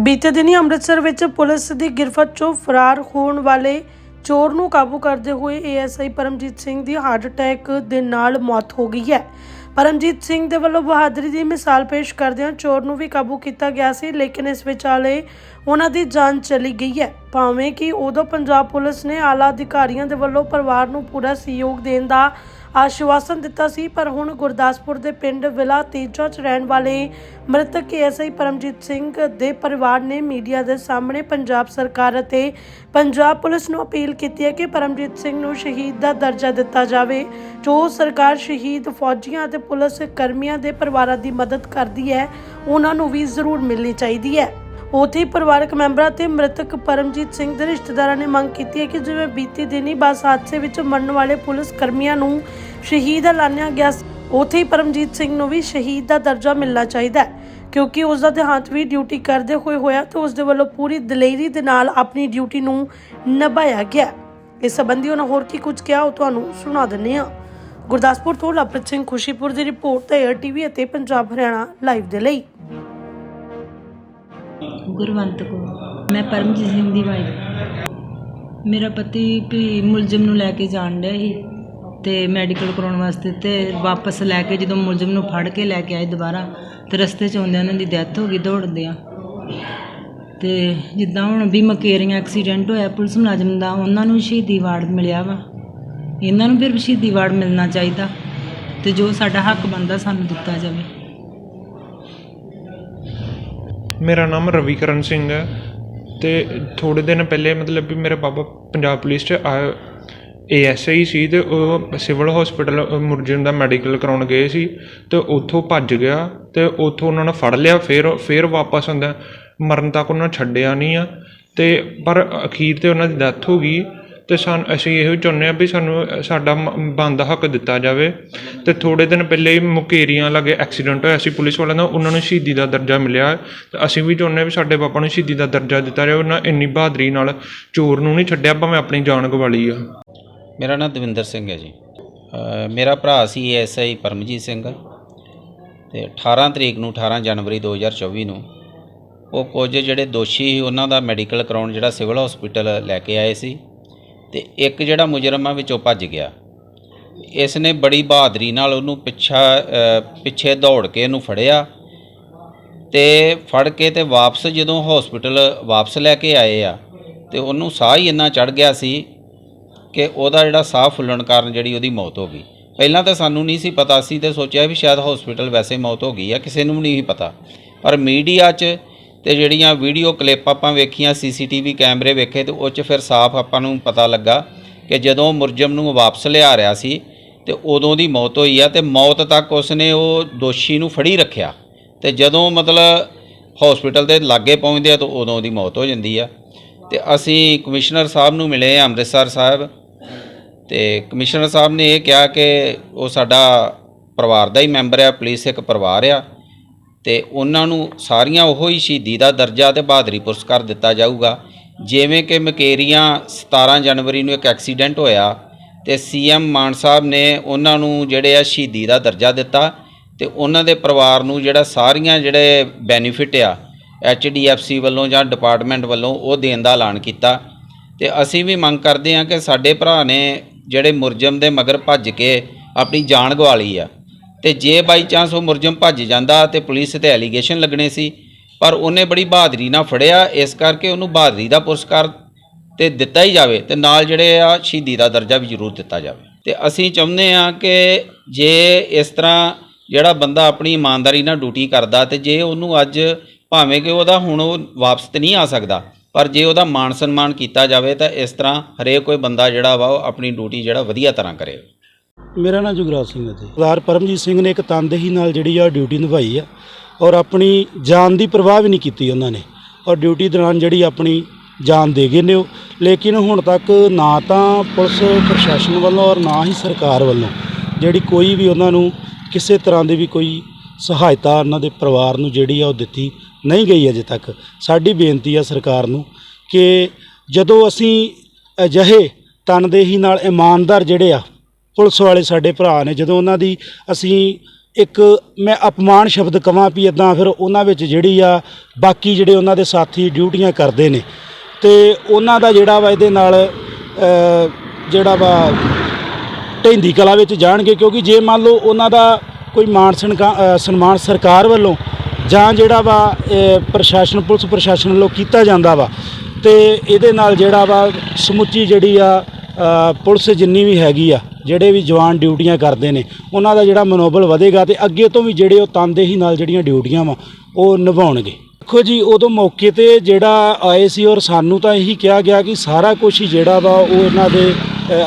ਬੀਤੇ ਦਿਨੀ ਅੰਮ੍ਰਿਤਸਰ ਵਿੱਚ ਪੁਲਿਸ ਦੀ ਗਿਰਫਤ 'ਚੋਂ ਫਰਾਰ ਹੋਣ ਵਾਲੇ ਚੋਰ ਨੂੰ ਕਾਬੂ ਕਰਦੇ ਹੋਏ ਏਐਸਆਈ ਪਰਮਜੀਤ ਸਿੰਘ ਦੀ ਹਾਰਟ ਅਟੈਕ ਦੇ ਨਾਲ ਮੌਤ ਹੋ ਗਈ ਹੈ। ਪਰਮਜੀਤ ਸਿੰਘ ਦੇ ਵੱਲੋਂ ਬਹਾਦਰੀ ਦੀ ਮਿਸਾਲ ਪੇਸ਼ ਕਰਦਿਆਂ ਚੋਰ ਨੂੰ ਵੀ ਕਾਬੂ ਕੀਤਾ ਗਿਆ ਸੀ, ਲੇਕਿਨ ਇਸ ਵਿਚਾਲੇ ਉਹਨਾਂ ਦੀ ਜਾਨ ਚਲੀ ਗਈ ਹੈ। ਭਾਵੇਂ ਕਿ ਉਦੋਂ ਪੰਜਾਬ ਪੁਲਿਸ ਨੇ ਆਲਾ ਅਧਿਕਾਰੀਆਂ ਦੇ ਵੱਲੋਂ ਪਰਿਵਾਰ ਨੂੰ ਪੂਰਾ ਸਹਿਯੋਗ ਦੇਣ ਦਾ ਆਸ਼ਵਾਸਨ ਦਿੱਤਾ ਸੀ, ਪਰ ਹੁਣ ਗੁਰਦਾਸਪੁਰ ਦੇ ਪਿੰਡ ਵਿਲਾ ਤੀਜਾ ਚ ਰਹਿਣ ਵਾਲੇ ਮ੍ਰਿਤਕ ਐਸਆਈ ਪਰਮਜੀਤ ਸਿੰਘ ਦੇ ਪਰਿਵਾਰ ਨੇ ਮੀਡੀਆ ਦੇ ਸਾਹਮਣੇ ਪੰਜਾਬ ਸਰਕਾਰ ਅਤੇ ਪੰਜਾਬ ਪੁਲਿਸ ਨੂੰ ਅਪੀਲ ਕੀਤੀ ਹੈ ਕਿ ਪਰਮਜੀਤ ਸਿੰਘ ਨੂੰ ਸ਼ਹੀਦ ਦਾ ਦਰਜਾ ਦਿੱਤਾ ਜਾਵੇ, ਜੋ ਸਰਕਾਰ ਸ਼ਹੀਦ ਫੌਜੀਆਂ ਅਤੇ ਪੁਲਿਸ ਕਰਮੀਆਂ ਦੇ ਪਰਿਵਾਰਾਂ ਦੀ ਮਦਦ ਕਰਦੀ ਹੈ, ਉਹਨਾਂ ਨੂੰ ਵੀ ਜ਼ਰੂਰ ਮਿਲਣੀ ਚਾਹੀਦੀ ਹੈ। ਉੱਥੇ ਹੀ ਪਰਿਵਾਰਕ ਮੈਂਬਰਾਂ ਤੇ ਮ੍ਰਿਤਕ ਪਰਮਜੀਤ ਸਿੰਘ ਦੇ ਰਿਸ਼ਤੇਦਾਰਾਂ ਨੇ ਮੰਗ ਕੀਤੀ ਹੈ ਕਿ ਜਿਵੇਂ ਬੀਤੀ ਦਿਨੀ ਬੱਸ ਹਾਦਸੇ ਵਿੱਚ ਮਰਨ ਵਾਲੇ ਪੁਲਿਸ ਕਰਮੀਆਂ ਨੂੰ ਸ਼ਹੀਦ ਐਲਾਨਿਆ ਗਿਆ ਸੀ, ਉੱਥੇ ਹੀ ਪਰਮਜੀਤ ਸਿੰਘ ਨੂੰ ਵੀ ਸ਼ਹੀਦ ਦਾ ਦਰਜਾ ਮਿਲਣਾ ਚਾਹੀਦਾ ਹੈ। ਕਿਉਂਕਿ ਉਸ ਦਾ ਦੇਹਾਂਤ ਵੀ ਡਿਊਟੀ ਕਰਦੇ ਹੋਏ ਹੋਇਆ ਤੇ ਉਸ ਦੇ ਵੱਲੋਂ ਪੂਰੀ ਦਲੇਰੀ ਦੇ ਨਾਲ ਆਪਣੀ ਡਿਊਟੀ ਨੂੰ ਨਿਭਾਇਆ ਗਿਆ ਇਸ ਸੰਬੰਧੀ ਉਹਨਾਂ ਹੋਰ ਕੀ ਕੁਝ ਕਿਹਾ ਉਹ ਤੁਹਾਨੂੰ ਸੁਣਾ ਦਿੰਨੇ ਆ ਗੁਰਦਾਸਪੁਰ ਤੋਂ ਲਵਪ੍ਰੀਤ ਸਿੰਘ ਖੁਸ਼ੀਪੁਰ ਦੀ ਰਿਪੋਰਟ ਤੇ ਏਅਰ ਟੀਵੀ ਅਤੇ ਪੰਜਾਬ ਹਰਿਆਣਾ ਲਾਈਵ ਦੇ ਲਈ। ਗੁਰਵੰਤ ਕੌਰ। ਮੈਂ ਪਰਮਜੀਤ ਸਿੰਘ ਦੀ ਵਾਈਫ। ਮੇਰਾ ਪਤੀ ਵੀ ਮੁਲਜ਼ਮ ਨੂੰ ਲੈ ਕੇ ਜਾਣ ਡਿਆ ਸੀ ਤੇ ਮੈਡੀਕਲ ਕਰਾਉਣ ਵਾਸਤੇ ਤੇ ਵਾਪਸ ਲੈ ਕੇ ਜਦੋਂ ਮੁਲਜ਼ਮ ਨੂੰ ਫੜ ਕੇ ਲੈ ਕੇ ਆਏ ਦੁਬਾਰਾ, ਤੇ ਰਸਤੇ 'ਚ ਆਉਂਦਿਆਂ ਉਹਨਾਂ ਦੀ ਡੈਥ ਹੋ ਗਈ ਦੌੜਦਿਆਂ। ਤੇ ਜਿੱਦਾਂ ਹੁਣ ਵੀ ਮਕੇਰੀਆਂ ਐਕਸੀਡੈਂਟ ਹੋਇਆ, ਪੁਲਿਸ ਮੁਲਾਜ਼ਮ ਦਾ, ਉਹਨਾਂ ਨੂੰ ਸ਼ਹੀਦੀ ਵਾਰਡ ਮਿਲਿਆ ਵਾ। ਇਹਨਾਂ ਨੂੰ ਫਿਰ ਸ਼ਹੀਦੀ ਵਾਰਡ ਮਿਲਣਾ ਚਾਹੀਦਾ ਤੇ ਜੋ ਸਾਡਾ ਹੱਕ ਬਣਦਾ ਸਾਨੂੰ ਦਿੱਤਾ ਜਾਵੇ। ਮੇਰਾ ਨਾਮ ਰਵੀਕਰਨ ਸਿੰਘ ਹੈ ਅਤੇ ਥੋੜ੍ਹੇ ਦਿਨ ਪਹਿਲੇ ਮਤਲਬ ਵੀ ਮੇਰੇ ਪਾਪਾ ਪੰਜਾਬ ਪੁਲਿਸ 'ਚ ਆ ਏ ਐੱਸ ਆਈ ਸੀ ਅਤੇ ਉਹ ਸਿਵਲ ਹੋਸਪਿਟਲ ਮੁਰਜਨ ਦਾ ਮੈਡੀਕਲ ਕਰਾਉਣ ਗਏ ਸੀ ਅਤੇ ਉੱਥੋਂ ਭੱਜ ਗਿਆ ਅਤੇ ਉੱਥੋਂ ਉਹਨਾਂ ਨੇ ਫੜ ਲਿਆ, ਫਿਰ ਫਿਰ ਵਾਪਸ ਆਉਂਦਾ। ਮਰਨ ਤੱਕ ਉਹਨਾਂ ਛੱਡਿਆ ਨਹੀਂ ਆ ਅਤੇ ਪਰ ਅਖੀਰ ਤੇ ਉਹਨਾਂ ਦੀ ਡੈਥ ਹੋ ਗਈ। ਅਤੇ ਸਾਨ ਅਸੀਂ ਇਹੋ ਚਾਹੁੰਦੇ ਹਾਂ ਵੀ ਸਾਨੂੰ ਸਾਡਾ ਬੰਦਾ ਹੱਕ ਦਿੱਤਾ ਜਾਵੇ। ਅਤੇ ਥੋੜ੍ਹੇ ਦਿਨ ਪਹਿਲੇ ਹੀ ਮੁਕੇਰੀਆਂ ਲਾਗੇ ਐਕਸੀਡੈਂਟ ਹੋਇਆ ਸੀ ਪੁਲਿਸ ਵਾਲਿਆਂ ਦਾ ਉਹਨਾਂ ਨੂੰ ਸ਼ਹੀਦੀ ਦਾ ਦਰਜਾ ਮਿਲਿਆ। ਅਤੇ ਅਸੀਂ ਵੀ ਚਾਹੁੰਦੇ ਹਾਂ ਵੀ ਸਾਡੇ ਪਾਪਾ ਨੂੰ ਸ਼ਹੀਦੀ ਦਾ ਦਰਜਾ ਦਿੱਤਾ ਜਾਵੇ, ਉਹਨਾਂ ਇੰਨੀ ਬਹਾਦਰੀ ਨਾਲ ਚੋਰ ਨੂੰ ਨਹੀਂ ਛੱਡਿਆ, ਭਾਵੇਂ ਆਪਣੀ ਜਾਨ ਗਵਾ ਲਈ ਆ। ਮੇਰਾ ਨਾਮ ਦਵਿੰਦਰ ਸਿੰਘ ਹੈ ਜੀ। ਮੇਰਾ ਭਰਾ ਸੀ ਐਸਆਈ ਪਰਮਜੀਤ ਸਿੰਘ। ਤੇ 18 ਤਰੀਕ ਨੂੰ 18 ਜਨਵਰੀ 2024 ਨੂੰ ਉਹ ਕੁਝ ਜਿਹੜੇ ਦੋਸ਼ੀ ਸੀ, ਉਹਨਾਂ ਦਾ ਮੈਡੀਕਲ ਕਰਾਉਣ ਜਿਹੜਾ ਸਿਵਲ ਹਸਪੀਟਲ ਲੈ ਕੇ ਆਏ ਸੀ। ਤੇ ਇੱਕ ਜਿਹੜਾ ਮੁਜਰਮ ਆ ਵਿੱਚੋਂ ਭੱਜ ਗਿਆ। ਇਸ ਨੇ ਬੜੀ ਬਹਾਦਰੀ ਨਾਲ ਉਹਨੂੰ ਪਿੱਛਾ ਪਿੱਛੇ ਦੌੜ ਕੇ ਇਹਨੂੰ ਫੜਿਆ ਤੇ ਫੜ ਕੇ ਤੇ ਵਾਪਸ ਜਦੋਂ ਹਸਪੀਟਲ ਵਾਪਸ ਲੈ ਕੇ ਆਏ ਆ, ਤੇ ਉਹਨੂੰ ਸਾਹ ਹੀ ਇੰਨਾ ਚੜ ਗਿਆ ਸੀ ਕਿ ਉਹਦਾ ਜਿਹੜਾ ਸਾਹ ਫੁੱਲਣ ਕਾਰਨ ਜਿਹੜੀ ਉਹਦੀ ਮੌਤ ਹੋ ਗਈ। ਪਹਿਲਾਂ ਤਾਂ ਸਾਨੂੰ ਨਹੀਂ ਸੀ ਪਤਾ ਸੀ ਤੇ ਸੋਚਿਆ ਵੀ ਸ਼ਾਇਦ ਹਸਪੀਟਲ ਵੈਸੇ ਮੌਤ ਹੋ ਗਈ ਆ, ਕਿਸੇ ਨੂੰ ਨਹੀਂ ਸੀ ਪਤਾ। ਪਰ ਮੀਡੀਆ 'ਚ ਤੇ ਜਿਹੜੀਆਂ ਵੀਡੀਓ ਕਲਿੱਪ ਆਪਾਂ ਵੇਖੀਆਂ ਸੀਸੀਟੀਵੀ ਕੈਮਰੇ ਵੇਖੇ ਤੇ ਉਹ 'ਚ ਫਿਰ ਸਾਫ਼ ਆਪਾਂ ਨੂੰ ਪਤਾ ਲੱਗਾ ਕਿ ਜਦੋਂ ਮੁਰਜਮ ਨੂੰ ਵਾਪਸ ਲਿਆ ਰਿਹਾ ਸੀ ਤੇ ਉਦੋਂ ਦੀ ਮੌਤ ਹੋਈ ਆ ਤੇ ਮੌਤ ਤੱਕ ਉਸਨੇ ਉਹ ਦੋਸ਼ੀ ਨੂੰ ਫੜੀ ਰੱਖਿਆ। ਤੇ ਜਦੋਂ ਮਤਲਬ ਹਸਪੀਟਲ ਦੇ ਲਾਗੇ ਪਹੁੰਚਦੇ ਆ ਤਾਂ ਉਦੋਂ ਦੀ ਮੌਤ ਹੋ ਜਾਂਦੀ ਆ। ਤੇ ਅਸੀਂ ਕਮਿਸ਼ਨਰ ਸਾਹਿਬ ਨੂੰ ਮਿਲੇ ਆ, ਅੰਮ੍ਰਿਤਸਰ ਸਾਹਿਬ। ਤੇ ਕਮਿਸ਼ਨਰ ਸਾਹਿਬ ਨੇ ਇਹ ਕਿਹਾ ਕਿ ਉਹ ਸਾਡਾ ਪਰਿਵਾਰ ਦਾ ਹੀ ਮੈਂਬਰ ਆ ਪੁਲਿਸ ਇੱਕ ਪਰਿਵਾਰ ਆ। ਤੇ ਉਹਨਾਂ ਨੂੰ ਸਾਰੀਆਂ ਉਹੋ ਹੀ ਸ਼ਹੀਦੀ ਦਾ ਦਰਜਾ ਤੇ ਬਹਾਦਰੀ ਪੁਰਸਕਾਰ ਦਿੱਤਾ ਜਾਊਗਾ। ਜਿਵੇਂ ਕਿ ਮਕੇਰੀਆਂ 17 ਜਨਵਰੀ ਨੂੰ ਇੱਕ ਐਕਸੀਡੈਂਟ ਹੋਇਆ ਤੇ ਸੀਐਮ ਮਾਨ ਸਾਹਿਬ ਨੇ ਉਹਨਾਂ ਨੂੰ ਜਿਹੜੇ ਆ ਸ਼ਹੀਦੀ ਦਾ ਦਰਜਾ ਦਿੱਤਾ ਤੇ ਉਹਨਾਂ ਦੇ ਪਰਿਵਾਰ ਨੂੰ ਜਿਹੜਾ ਸਾਰੀਆਂ ਜਿਹੜੇ ਬੈਨੀਫਿਟ ਆ ਐਚਡੀਐਫਸੀ ਵੱਲੋਂ ਜਾਂ ਡਿਪਾਰਟਮੈਂਟ ਵੱਲੋਂ ਉਹ ਦੇਣ ਦਾ ਐਲਾਨ ਕੀਤਾ। ਤੇ ਅਸੀਂ ਵੀ ਮੰਗ ਕਰਦੇ ਹਾਂ ਕਿ ਸਾਡੇ ਭਰਾ ਨੇ ਜਿਹੜੇ ਮੁਰਜਮ ਦੇ ਮਗਰ ਭੱਜ ਕੇ ਆਪਣੀ ਜਾਨ ਗਵਾ ਲਈ ਆ। ਤੇ ਜੇ ਬਾਈ ਚਾਂਸ ਉਹ ਮੁਰਜਮ ਭੱਜ ਜਾਂਦਾ ਤੇ ਪੁਲਿਸ ਤੇ ਐਲੀਗੇਸ਼ਨ ਲੱਗਣੇ ਸੀ, ਪਰ ਉਹਨੇ ਬੜੀ ਬਹਾਦਰੀ ਨਾਲ ਫੜਿਆ, ਇਸ ਕਰਕੇ ਉਹਨੂੰ ਬਹਾਦਰੀ ਦਾ ਪੁਰਸਕਾਰ ਤੇ ਦਿੱਤਾ ਹੀ ਜਾਵੇ ਤੇ ਨਾਲ ਜਿਹੜੇ ਆ ਸ਼ਹੀਦੀ ਦਾ ਦਰਜਾ ਵੀ ਜ਼ਰੂਰ ਦਿੱਤਾ ਜਾਵੇ। ਤੇ ਅਸੀਂ ਚਾਹੁੰਦੇ ਆ ਕਿ ਜੇ ਇਸ ਤਰ੍ਹਾਂ ਜਿਹੜਾ ਬੰਦਾ ਆਪਣੀ ਇਮਾਨਦਾਰੀ ਨਾਲ ਡਿਊਟੀ ਕਰਦਾ ਤੇ ਜੇ ਉਹਨੂੰ ਅੱਜ ਭਾਵੇਂ ਕਿ ਉਹਦਾ ਹੁਣ ਉਹ ਵਾਪਸ ਤੇ ਨਹੀਂ ਆ ਸਕਦਾ, ਪਰ ਜੇ ਉਹਦਾ ਮਾਣ ਸਨਮਾਨ ਕੀਤਾ ਜਾਵੇ ਤਾਂ ਇਸ ਤਰ੍ਹਾਂ ਹਰੇਕ ਕੋਈ ਬੰਦਾ ਜਿਹੜਾ ਵਾ ਉਹ ਆਪਣੀ ਡਿਊਟੀ ਜਿਹੜਾ ਵਧੀਆ ਤਰ੍ਹਾਂ ਕਰੇ। ਮੇਰਾ ਨਾਮ ਜੁਗਰਾਜ ਸਿੰਘ ਹੈ ਜੀ। ਸਰਦਾਰ ਪਰਮਜੀਤ ਸਿੰਘ ਨੇ ਇੱਕ ਤਨਦੇਹੀ ਨਾਲ ਜਿਹੜੀ ਆ ਡਿਊਟੀ ਨਿਭਾਈ ਆ ਔਰ ਆਪਣੀ ਜਾਨ ਦੀ ਪਰਵਾਹ ਵੀ ਨਹੀਂ ਕੀਤੀ ਉਹਨਾਂ ਨੇ। ਔਰ ਡਿਊਟੀ ਦੌਰਾਨ ਜਿਹੜੀ ਆਪਣੀ ਜਾਨ ਦੇ ਗਏ ਨੇ ਉਹ। ਲੇਕਿਨ ਹੁਣ ਤੱਕ ਨਾ ਤਾਂ ਪੁਲਿਸ ਪ੍ਰਸ਼ਾਸਨ ਵੱਲੋਂ ਔਰ ਨਾ ਹੀ ਸਰਕਾਰ ਵੱਲੋਂ ਜਿਹੜੀ ਕੋਈ ਵੀ ਉਹਨਾਂ ਨੂੰ ਕਿਸੇ ਤਰ੍ਹਾਂ ਦੀ ਵੀ ਕੋਈ ਸਹਾਇਤਾ ਉਹਨਾਂ ਦੇ ਪਰਿਵਾਰ ਨੂੰ ਜਿਹੜੀ ਆ ਉਹ ਦਿੱਤੀ ਨਹੀਂ ਗਈ ਅਜੇ ਤੱਕ। ਸਾਡੀ ਬੇਨਤੀ ਆ ਸਰਕਾਰ ਨੂੰ ਕਿ ਜਦੋਂ ਅਸੀਂ ਅਜਿਹੇ ਤਨਦੇਹੀ ਨਾਲ ਇਮਾਨਦਾਰ ਜਿਹੜੇ ਆ ਪੁਲਿਸ ਵਾਲੇ ਸਾਡੇ ਭਰਾ ਨੇ, ਜਦੋਂ ਉਹਨਾਂ ਦੀ ਅਸੀਂ ਇੱਕ ਮੈਂ ਅਪਮਾਨ ਸ਼ਬਦ ਕਵਾਂ ਵੀ ਇਦਾਂ ਫਿਰ ਉਹਨਾਂ ਵਿੱਚ ਜਿਹੜੀ ਆ, ਬਾਕੀ ਜਿਹੜੇ ਉਹਨਾਂ ਦੇ ਸਾਥੀ ਡਿਊਟੀਆਂ ਕਰਦੇ ਨੇ। ਤੇ ਉਹਨਾਂ ਦਾ ਜਿਹੜਾ ਵਾ ਇਹਦੇ ਨਾਲ ਜਿਹੜਾ ਵਾ ਢੈਂਦੀ ਕਲਾ ਵਿੱਚ ਜਾਣਗੇ, ਕਿਉਂਕਿ ਜੇ ਮੰਨ ਲਓ ਉਹਨਾਂ ਦਾ ਕੋਈ ਮਾਣ ਸਨਕਾ- ਸਨਮਾਨ ਸਰਕਾਰ ਵੱਲੋਂ ਜਾਂ ਜਿਹੜਾ ਵਾ ਪ੍ਰਸ਼ਾਸਨ, ਪੁਲਿਸ ਪ੍ਰਸ਼ਾਸਨ ਵੱਲੋਂ ਕੀਤਾ ਜਾਂਦਾ ਵਾ, ਤੇ ਇਹਦੇ ਨਾਲ ਜਿਹੜਾ ਵਾ ਸਮੁੱਚੀ ਜਿਹੜੀ ਆ ਪੁਲਿਸ ਜਿੰਨੀ ਵੀ ਹੈਗੀ ਆ, ਜਿਹੜੇ ਵੀ ਜਵਾਨ ਡਿਊਟੀਆਂ ਕਰਦੇ ਨੇ, ਉਹਨਾਂ ਦਾ ਜਿਹੜਾ ਮਨੋਬਲ ਵਧੇਗਾ ਤੇ ਅੱਗੇ ਤੋਂ ਵੀ ਜਿਹੜੇ ਉਹ ਤਨਦੇਹੀ ਨਾਲ ਜਿਹੜੀਆਂ ਡਿਊਟੀਆਂ ਵਾ, ਉਹ ਨਿਭਾਉਣਗੇ। ਦੇਖੋ ਜੀ, ਉਦੋਂ ਮੌਕੇ ਤੇ ਜਿਹੜਾ ਆਏ ਸੀ ਔਰ ਸਾਨੂੰ ਤਾਂ ਇਹੀ ਕਿਹਾ ਗਿਆ ਕਿ ਸਾਰਾ ਕੁਝ ਹੀ ਜਿਹੜਾ ਵਾ, ਉਹ ਇਹਨਾਂ ਦੇ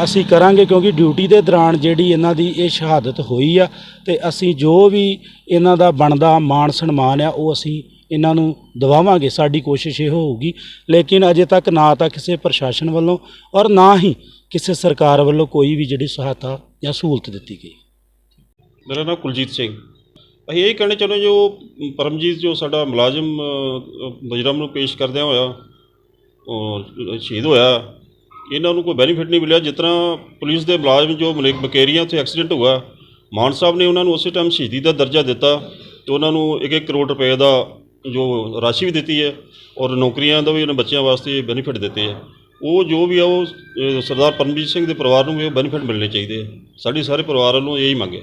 ਅਸੀਂ ਕਰਾਂਗੇ ਕਿਉਂਕਿ ਡਿਊਟੀ ਦੇ ਦੌਰਾਨ ਜਿਹੜੀ ਇਹਨਾਂ ਦੀ ਇਹ ਸ਼ਹਾਦਤ ਹੋਈ ਆ ਤੇ ਅਸੀਂ ਜੋ ਵੀ ਇਹਨਾਂ ਦਾ ਬਣਦਾ ਮਾਣ ਸਨਮਾਨ ਆ, ਉਹ ਅਸੀਂ ਇਹਨਾਂ ਨੂੰ ਦਿਵਾਵਾਂਗੇ, ਸਾਡੀ ਕੋਸ਼ਿਸ਼ ਇਹ ਹੋਊਗੀ। ਲੇਕਿਨ ਅਜੇ ਤੱਕ ਨਾ ਤਾਂ ਕਿਸੇ ਪ੍ਰਸ਼ਾਸਨ ਵੱਲੋਂ ਔਰ ਨਾ ਹੀ ਕਿਸੇ ਸਰਕਾਰ ਵੱਲੋਂ ਕੋਈ ਵੀ ਜਿਹੜੀ ਸਹਾਇਤਾ ਜਾਂ ਸਹੂਲਤ ਦਿੱਤੀ ਗਈ। ਮੇਰਾ ਨਾਮ ਕੁਲਜੀਤ ਸਿੰਘ। ਅਸੀਂ ਇਹ ਕਹਿਣਾ ਚਾਹੁੰਦੇ ਜੋ ਪਰਮਜੀਤ, ਜੋ ਸਾਡਾ ਮੁਲਾਜ਼ਮ ਬਜਰਮ ਨੂੰ ਪੇਸ਼ ਕਰਦਿਆਂ ਹੋਇਆ ਸ਼ਹੀਦ ਹੋਇਆ, ਇਹਨਾਂ ਨੂੰ ਕੋਈ ਬੈਨੀਫਿਟ ਨਹੀਂ ਮਿਲਿਆ। ਜਿਸ ਤਰ੍ਹਾਂ ਪੁਲਿਸ ਦੇ ਮੁਲਾਜ਼ਮ, ਜੋ ਮਲੇਕ ਬਕੇਰੀਆਂ ਉੱਥੇ ਐਕਸੀਡੈਂਟ ਹੋਇਆ, ਮਾਨ ਸਾਹਿਬ ਨੇ ਉਹਨਾਂ ਨੂੰ ਉਸੇ ਟਾਈਮ ਸ਼ਹੀਦੀ ਦਾ ਦਰਜਾ ਦਿੱਤਾ ਤੇ ਉਹਨਾਂ ਨੂੰ 1-1 ਕਰੋੜ ਰੁਪਏ ਦਾ ਜੋ ਰਾਸ਼ੀ ਵੀ ਦਿੱਤੀ ਹੈ ਔਰ ਨੌਕਰੀਆਂ ਦਾ ਵੀ ਉਹਨਾਂ ਬੱਚਿਆਂ ਵਾਸਤੇ ਬੈਨੀਫਿਟ ਦਿੱਤੇ ਹੈ। ਉਹ ਜੋ ਵੀ ਆ ਉਹ ਅ, ਸਰਦਾਰ ਪਰਮਜੀਤ ਸਿੰਘ ਦੇ ਪਰਿਵਾਰ ਨੂੰ ਵੀ ਉਹ ਬੈਨੀਫਿਟ ਮਿਲਣੇ ਚਾਹੀਦੇ ਆ। ਸਾਡੀ ਸਾਰੇ ਪਰਿਵਾਰ ਵੱਲੋਂ ਇਹੀ ਮੰਗ ਹੈ।